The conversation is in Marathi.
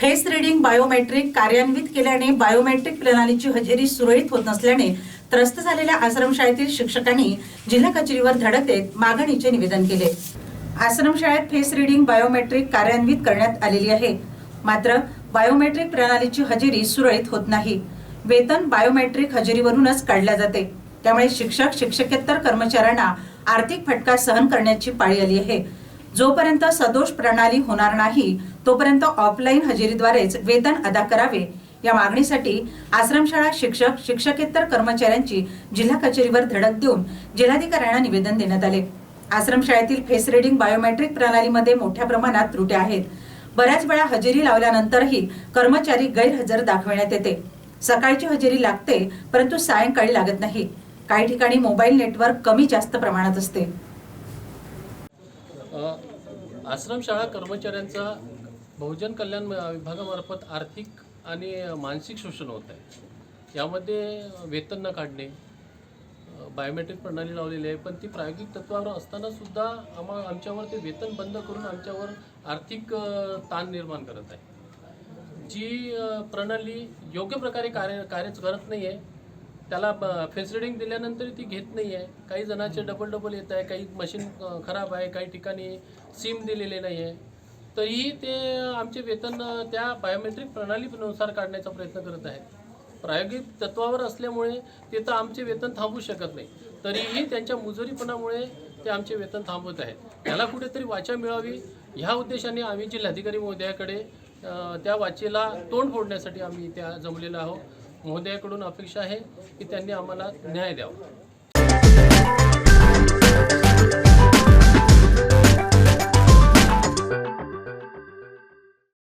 फेस रिडिंग बायोमेट्रिक कार्यान्वित केल्याने बायोमेट्रिक प्रणालीची हजेरी सुरळीत होत नसल्याने त्रस्त झालेल्या आश्रमशाळेतील शिक्षकांनी जिल्हा कचेरीवर धडक देत मागणीचे निवेदन केले. आश्रमशाळेत फेस रिडिंग बायोमेट्रिक कार्यान्वित करण्यात आलेली आहे. मात्र बायोमेट्रिक प्रणालीची हजेरी सुरळीत होत नाही. वेतन बायोमेट्रिक हजेरीवरूनच काढल्या जाते. त्यामुळे शिक्षक शिक्षकेतर कर्मचाऱ्यांना आर्थिक फटका सहन करण्याची पाळी आली आहे. जोपर्यंत सदोष प्रणाली होणार नाही तोपर्यंत ऑफलाईन हजेरीद्वारेच वेतन अदा करावे. या मागणीसाठी आश्रमशाळा शिक्षक शिक्षकेतर कर्मचाऱ्यांची जिल्हा कचेरीवर धडक देऊन जिल्हाधिकाऱ्यांना निवेदन देण्यात आले. आश्रमशाळेतील फेस रिडिंग बायोमेट्रिक प्रणालीमध्ये मोठ्या प्रमाणात त्रुट्या आहेत. बऱ्याच वेळा हजेरी लावल्यानंतरही कर्मचारी गैरहजर दाखविण्यात येते. सकाळची हजेरी लागते परंतु सायंकाळी लागत नाही. काही ठिकाणी मोबाईल नेटवर्क कमी जास्त प्रमाणात असते. आश्रमशाळा कर्मचाऱ्यांचा बहुजन कल्याण विभागामार्फत आर्थिक आणि मानसिक शोषण होत आहे. यामध्ये वेतन न काढणे बायोमेट्रिक प्रणाली लावलेली आहे. पण ती प्रायोगिक तत्वावर असतानासुद्धा आम्हा आमच्यावर ते वेतन बंद करून आमच्यावर आर्थिक ताण निर्माण करत आहे. जी प्रणाली योग्य प्रकारे कार्य कार्यच करत नाही आहे त्याला फेस रिडिंग दिल्यानंतर ती घेत नाही आहे काही जणांचे डबल डबल येत आहे काही मशीन खराब आहे काही ठिकाणी सिम दिलेले नाही आहे तरीही ते आमचे वेतन त्या बायोमेट्रिक प्रणालीनुसार काढण्याचा प्रयत्न करत आहेत. प्रायोगिक तत्वावर असल्यामुळे ते तर आमचे वेतन थांबू शकत नाही. तरीही त्यांच्या मुजोरीपणामुळे ते आमचे वेतन थांबवत आहेत. याला कुठेतरी वाचा मिळावी ह्या उद्देशाने आम्ही जिल्हाधिकारी महोदयाकडे त्या वाचेला तोंड फोडण्यासाठी आम्ही त्या जमलेलो आहोत. महोदयाकडून अपेक्षा आहे की त्यांनी आम्हाला न्याय द्यावा.